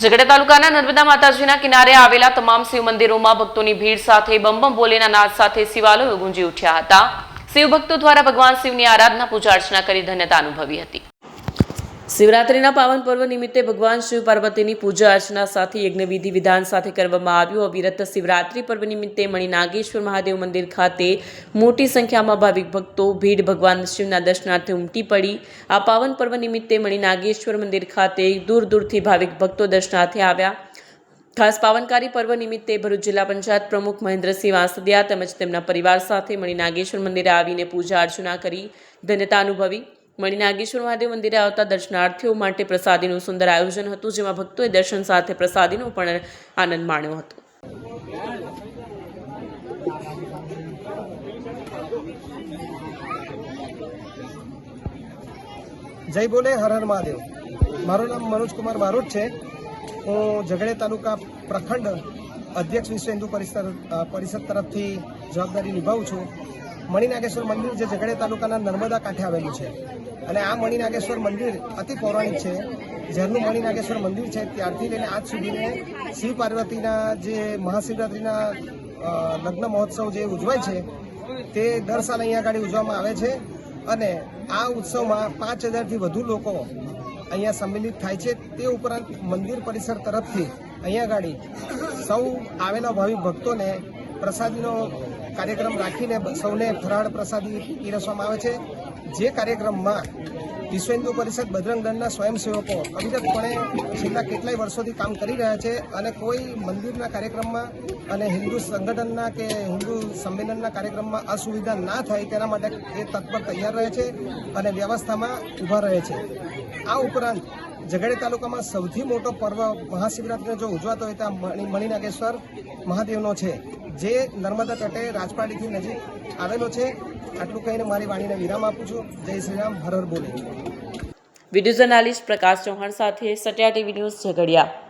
ઝઘડા તાલુકાના નર્મદા માતાજીના કિનારે આવેલા તમામ શિવ મંદિરોમાં ભક્તોની ભીડ સાથે બમ બમ બોલેના નાદ સાથે શિવાલયો ગુંજી ઉઠ્યા હતા. શિવ ભક્તો દ્વારા ભગવાન શિવની આરાધના પૂજા અર્ચના કરી ધન્યતા અનુભવી હતી. શિવરાત્રિના પાવન પર્વ નિમિત્તે ભગવાન શિવ પાર્વતીની પૂજા અર્ચના સાથે યજ્ઞવિધિ વિધાન સાથે કરવામાં આવ્યું. અવિરત શિવરાત્રિ પર્વ નિમિત્તે મણિનાગેશ્વર મહાદેવ મંદિર ખાતે મોટી સંખ્યામાં ભાવિક ભક્તો, ભીડ ભગવાન શિવના દર્શનાર્થે ઉમટી પડી. આ પાવન પર્વ નિમિત્તે મણિનાગેશ્વર મંદિર ખાતે દૂર દૂરથી ભાવિક ભક્તો દર્શનાર્થે આવ્યા. ખાસ પાવનકારી પર્વ નિમિત્તે ભરૂચ જિલ્લા પંચાયત પ્રમુખ મહેન્દ્રસિંહ વાંસદિયા તેમજ તેમના પરિવાર સાથે મણિનાગેશ્વર મંદિરે આવીને પૂજા અર્ચના કરી. ધન્યતા અનુભવી. મણિનાગેશ્વર મહાદેવ મંદિરે આવતા દર્શનાર્થીઓ માટે પ્રસાદીનું સુંદર આયોજન હતું, જેમાં ભક્તોએ દર્શન સાથે પ્રસાદીનો પણ આનંદ માણ્યો હતો. જય બોલે, હર હર મહાદેવ. મારું નામ મનોજ કુમાર મારુત છે. હું ઝઘડે તાલુકા પ્રખંડ અધ્યક્ષ વિશ્વ હિન્દુ પરિષદ પરિષદ તરફથી જવાબદારી નિભાવું છું. મણિનાગેશ્વર મંદિર જે ઝઘડે તાલુકાના નર્મદા કાંઠે આવેલું છે. અને આ મણિનાગેશ્વર મંદિર અતિ પૌરાણિક છે. જ્યારનું મણિનાગેશ્વર મંદિર છે. ત્યારથી લઈને આજ સુધીને શિવ પાર્વતીના જે મહાશિવરાત્રિના લગ્ન મહોત્સવ જે ઉજવાય છે, તે દર સાલ અહીંયા આગળ ઉજવવામાં આવે છે. અને આ ઉત્સવમાં પાંચ હજારથી વધુ લોકો અહીંયા સંમિલિત થાય છે. તે ઉપરાંત મંદિર પરિસર તરફથી અહીંયા આગળ સૌ આવેલા ભાવિક ભક્તોને પ્રસાદીનો કાર્યક્રમ રાખીને સૌને ફરાળ પ્રસાદી પીરસવામાં આવે છે. જે કાર્યક્રમમાં વિશ્વ હિન્દુ પરિષદ બજરંગ દળના સ્વયંસેવકો અવિરતપણે છેલ્લા કેટલાય વર્ષોથી કામ કરી રહ્યા છે અને કોઈ મંદિરના કાર્યક્રમમાં અને હિન્દુ સંગઠનના કે હિન્દુ સંમેલનના કાર્યક્રમમાં અસુવિધા ના થાય તેના માટે એ તત્પર તૈયાર રહે છે અને વ્યવસ્થામાં ઊભા રહે છે. આ ઉપરાંત ઝઘડે તાલુકામાં સૌથી મોટો પર્વ મહાશિવરાત્રિને જો ઉજવાતો હોય ત્યાં મણિ- મણિનાગેશ્વર મહાદેવનો છે. જે નર્મદા તટે રાજપાડીથી નજીક આવેલો છે. આટલું કહીને મારી વાણીને વિરામ આપું છું. જય શ્રી રામ હર બોલે. વીડિયો જર્નાલિસ્ટ પ્રકાશ ચૌહાણ સાથે સટિયા ટીવી ન્યૂઝ ઝઘડિયા.